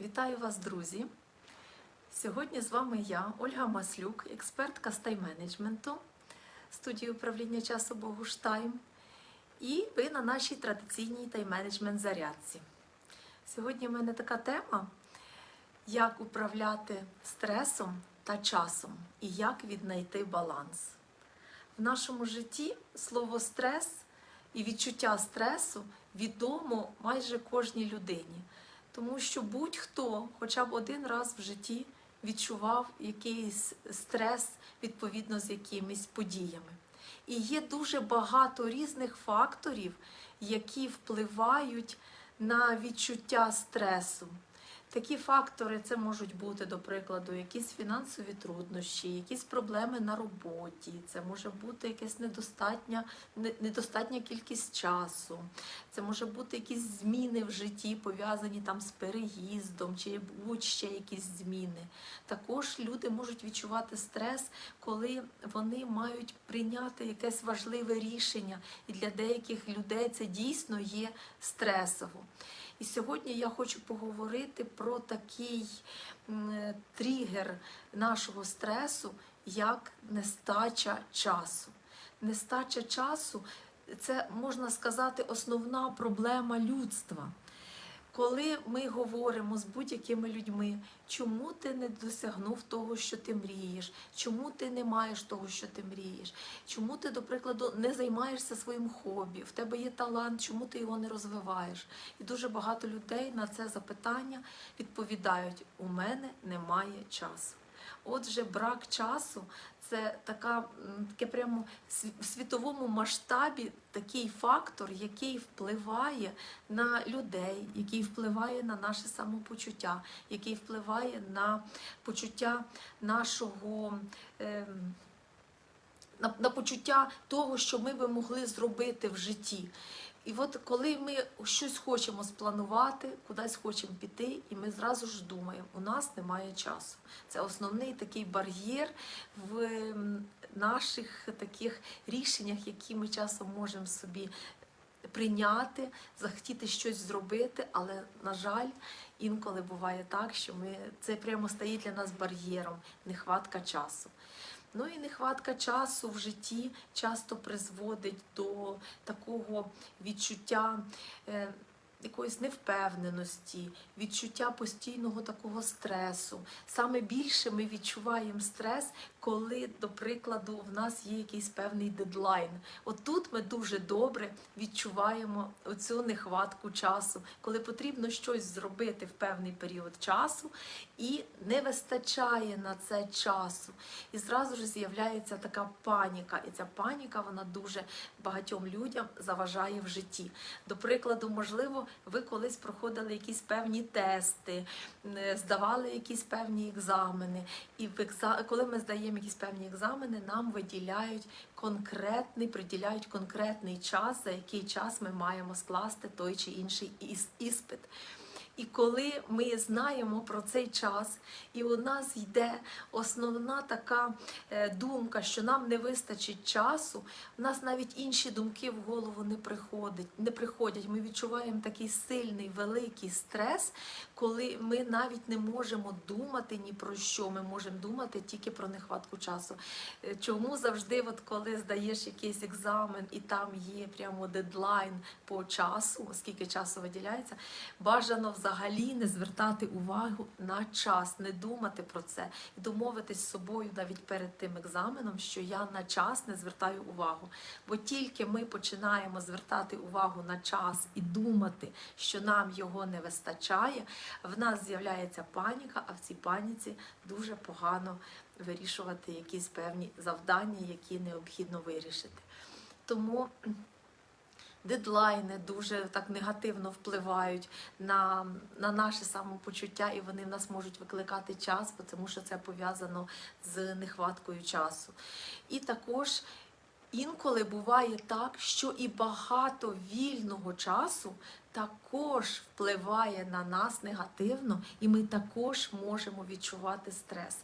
Вітаю вас, друзі! Сьогодні з вами я, Ольга Маслюк, експертка з тайм-менеджменту студії управління часу Богуштайм. І ви на нашій традиційній тайм-менеджмент зарядці. Сьогодні в мене така тема, як управляти стресом та часом і як віднайти баланс. В нашому житті слово стрес і відчуття стресу відомо майже кожній людині. Тому що будь-хто хоча б один раз в житті відчував якийсь стрес відповідно з якимись подіями. І є дуже багато різних факторів, які впливають на відчуття стресу. Такі фактори це можуть бути, до прикладу, якісь фінансові труднощі, якісь проблеми на роботі, це може бути якась недостатня, недостатня кількість часу, це може бути якісь зміни в житті, пов'язані там з переїздом чи будь-ще якісь зміни. Також люди можуть відчувати стрес, коли вони мають прийняти якесь важливе рішення, і для деяких людей це дійсно є стресово. І сьогодні я хочу поговорити про такий тригер нашого стресу, як нестача часу. Нестача часу це можна сказати основна проблема людства. Коли ми говоримо з будь-якими людьми, чому ти не досягнув того, що ти мрієш, чому ти не маєш того, що ти мрієш, чому ти, до прикладу, не займаєшся своїм хобі, в тебе є талант, чому ти його не розвиваєш? І дуже багато людей на це запитання відповідають: у мене немає часу. Отже, брак часу це така, таке прямо в світовому масштабі такий фактор, який впливає на людей, який впливає на наше самопочуття, який впливає на почуття нашого. ем, на, на почуття того, що ми би могли зробити в житті. І от коли ми щось хочемо спланувати, кудись хочемо піти, і ми зразу ж думаємо, у нас немає часу. Це основний такий бар'єр в наших таких рішеннях, які ми часом можемо собі прийняти, захотіти щось зробити, але, на жаль, інколи буває так, що ми це прямо стає для нас бар'єром, нехватка часу. Ну і нехватка часу в житті часто призводить до такого відчуття е, якоїсь невпевненості, відчуття постійного такого стресу. Саме більше ми відчуваємо стрес, коли, до прикладу, в нас є якийсь певний дедлайн. От тут ми дуже добре відчуваємо оцю нехватку часу, коли потрібно щось зробити в певний період часу, і не вистачає на це часу. І зразу ж з'являється така паніка. І ця паніка вона дуже багатьом людям заважає в житті. До прикладу, можливо, ви колись проходили якісь певні тести, е, здавали якісь певні екзамени. І в коли ми здаємо якісь певні екзамени, нам виділяють конкретний, приділяють конкретний час, за який час ми маємо скласти той чи інший іспит. І коли ми знаємо про цей час, і у нас йде основна така е, думка, що нам не вистачить часу, у нас навіть інші думки в голову не приходять. Не приходять. Ми відчуваємо такий сильний, великий стрес, коли ми навіть не можемо думати ні про що. Ми можемо думати тільки про нехватку часу. Е, Чому завжди, от коли здаєш якийсь екзамен і там є прямо дедлайн по часу, скільки часу виділяється, бажано взагалі не звертати увагу на час, не думати про це і домовитись з собою навіть перед тим екзаменом, що я на час не звертаю увагу. Бо тільки ми починаємо звертати увагу на час і думати, що нам його не вистачає, в нас з'являється паніка, а в цій паніці дуже погано вирішувати якісь певні завдання, які необхідно вирішити. Тому дедлайни дуже так негативно впливають на, на наше самопочуття, і вони в нас можуть викликати час, тому що це пов'язано з нехваткою часу. І також інколи буває так, що і багато вільного часу також впливає на нас негативно, і ми також можемо відчувати стрес.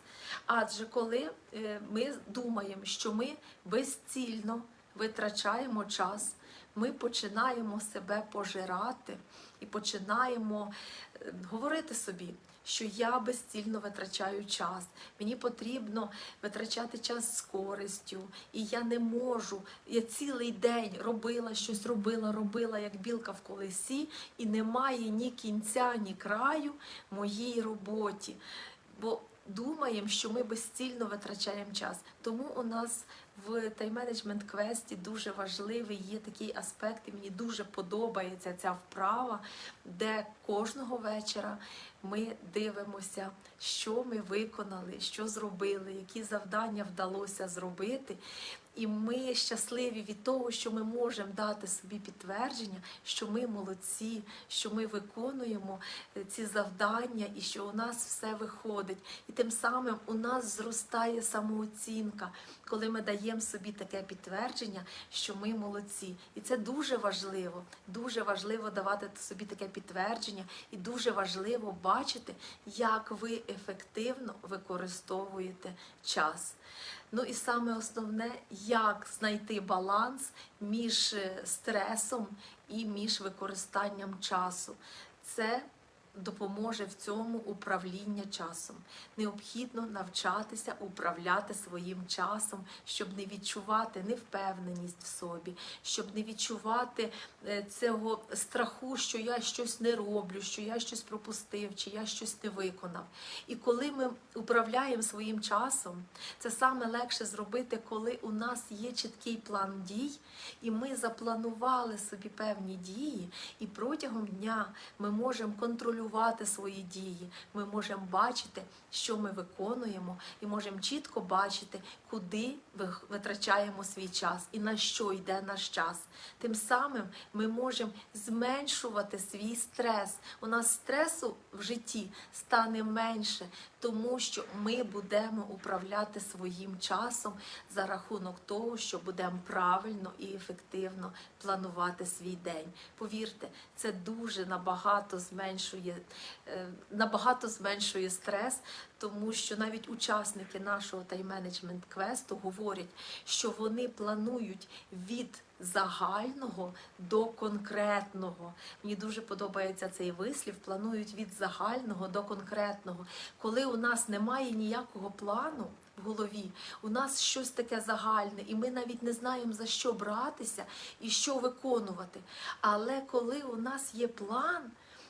Адже коли е, ми думаємо, що ми безцільно витрачаємо час, ми починаємо себе пожирати і починаємо е, говорити собі, що я безцільно витрачаю час, мені потрібно витрачати час з користю, і я не можу. Я цілий день робила щось, робила, робила, як білка в колесі, і немає ні кінця, ні краю моїй роботі. Бо думаємо, що ми безцільно витрачаємо час. Тому у нас в тайм-менеджмент квесті дуже важливий є такий аспект, і мені дуже подобається ця вправа, де кожного вечора ми дивимося, що ми виконали, що зробили, які завдання вдалося зробити. І ми щасливі від того, що ми можемо дати собі підтвердження, що ми молодці, що ми виконуємо е, ці завдання і що у нас все виходить. І тим самим у нас зростає самооцінка, коли ми даємо собі таке підтвердження, що ми молодці. І це дуже важливо. Дуже важливо давати собі таке підтвердження, і дуже важливо бачити, як ви ефективно використовуєте час. Ну і саме основне, як знайти баланс між е, стресом і між використанням часу. Це допоможе в цьому управління часом. Необхідно навчатися управляти своїм часом, щоб не відчувати невпевненість в собі, щоб не відчувати е, цього страху, що я щось не роблю, що я щось пропустив, чи я щось не виконав. І коли ми управляємо своїм часом, це саме легше зробити, коли у нас є чіткий план дій, і ми запланували собі певні дії, і протягом дня ми можемо контролювати свої дії, ми можемо бачити, що ми виконуємо, і можемо чітко бачити, куди витрачаємо свій час і на що йде наш час. Тим самим ми можемо зменшувати свій стрес. У нас стресу в житті стане менше, тому що ми будемо управляти своїм часом за рахунок того, що будемо правильно і ефективно планувати свій день. Повірте, це дуже набагато зменшує, е, набагато зменшує стрес, тому що навіть учасники нашого тайм-менеджмент квесту говорять, що вони планують від загального до конкретного. Мені дуже подобається цей вислів. Планують від загального до конкретного. Коли у нас немає ніякого плану в голові, у нас щось таке загальне, і ми навіть не знаємо за що братися і що виконувати. Але коли у нас є план,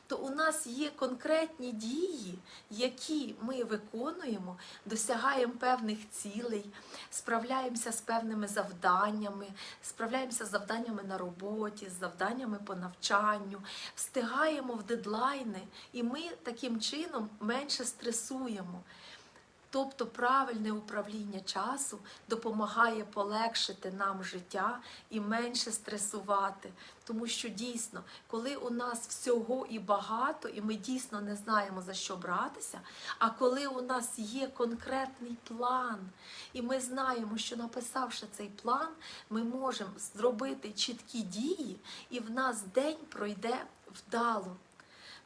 то у нас є конкретні дії, які ми виконуємо, досягаємо певних цілей, справляємося з певними завданнями, справляємося з завданнями на роботі, з завданнями по навчанню, встигаємо в дедлайни, і ми таким чином менше стресуємо. Тобто правильне управління часу допомагає полегшити нам життя і менше стресувати. Тому що дійсно, коли у нас всього і багато, і ми дійсно не знаємо за що братися, а коли у нас є конкретний план, і ми знаємо, що написавши цей план, ми можемо зробити чіткі дії, і в нас день пройде вдало.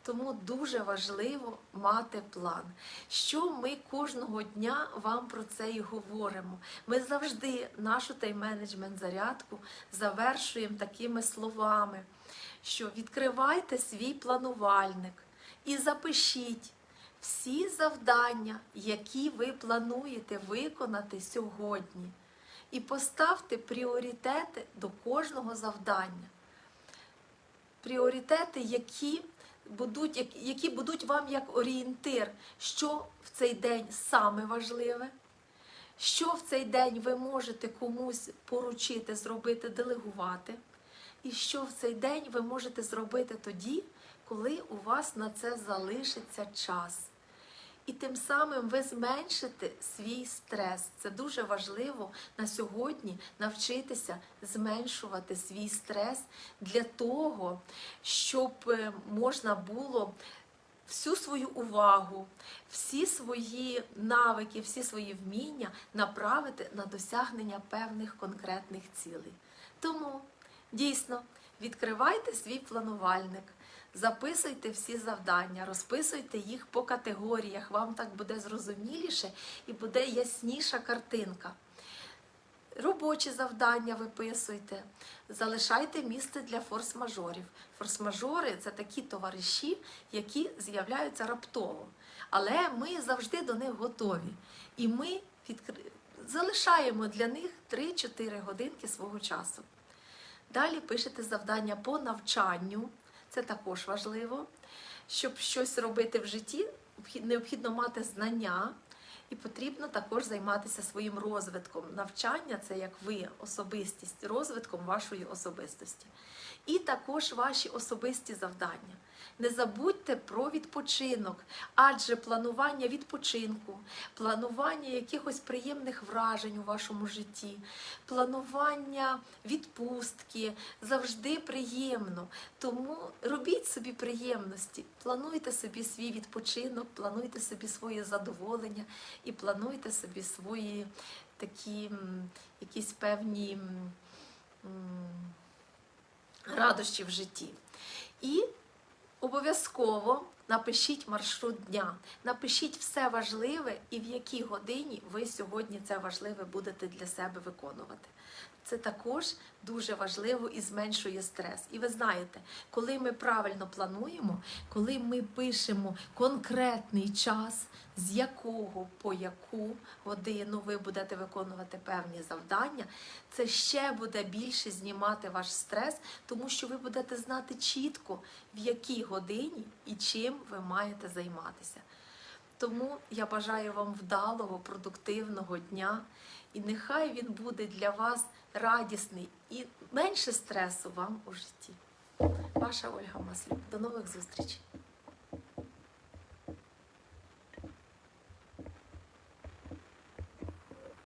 Тому дуже важливо мати план. Що ми кожного дня вам про це і говоримо. Ми завжди нашу тайм-менеджмент зарядку завершуємо такими словами, що відкривайте свій планувальник і запишіть всі завдання, які ви плануєте виконати сьогодні. І поставте пріоритети до кожного завдання. Пріоритети, які будуть, які будуть вам як орієнтир, що в цей день саме важливе, що в цей день ви можете комусь поручити, зробити, делегувати, і що в цей день ви можете зробити тоді, коли у вас на це залишиться час. І тим самим ви зменшите свій стрес. Це дуже важливо на сьогодні навчитися зменшувати свій стрес для того, щоб е, можна було всю свою увагу, всі свої навики, всі свої вміння направити на досягнення певних конкретних цілей. Тому дійсно відкривайте свій планувальник. Записуйте всі завдання, розписуйте їх по категоріях, вам так буде зрозуміліше і буде ясніша картинка. робочі завдання виписуйте, залишайте місце для форс-мажорів. Форс-мажори це такі товариші, які з'являються раптово. Але ми завжди до них готові. І ми відкри... залишаємо для них 3-4 годинки свого часу. Далі пишете завдання по навчанню, це також важливо. Щоб щось робити в житті, необхідно мати знання, і потрібно також займатися своїм розвитком. Навчання це як ви, особистість, розвитком вашої особистості. І також ваші особисті завдання. Не забудьте про відпочинок, адже планування відпочинку, планування якихось приємних вражень у вашому житті, планування відпустки завжди приємно. Тому робіть собі приємності, плануйте собі свій відпочинок, плануйте собі своє задоволення і плануйте собі свої такі якісь певні радощі в житті. І обов'язково напишіть маршрут дня, напишіть все важливе і в якій годині ви сьогодні це важливе будете для себе виконувати. Це також дуже важливо і зменшує стрес. І ви знаєте, коли ми правильно плануємо, коли ми пишемо конкретний час, з якого по яку годину ви будете виконувати певні завдання, це ще буде більше знімати ваш стрес, тому що ви будете знати чітко, в якій годині і чим ви маєте займатися. Тому я бажаю вам вдалого, продуктивного дня, і нехай він буде для вас радісний і менше стресу вам у житті. Ваша Ольга Маслюк. До нових зустрічей!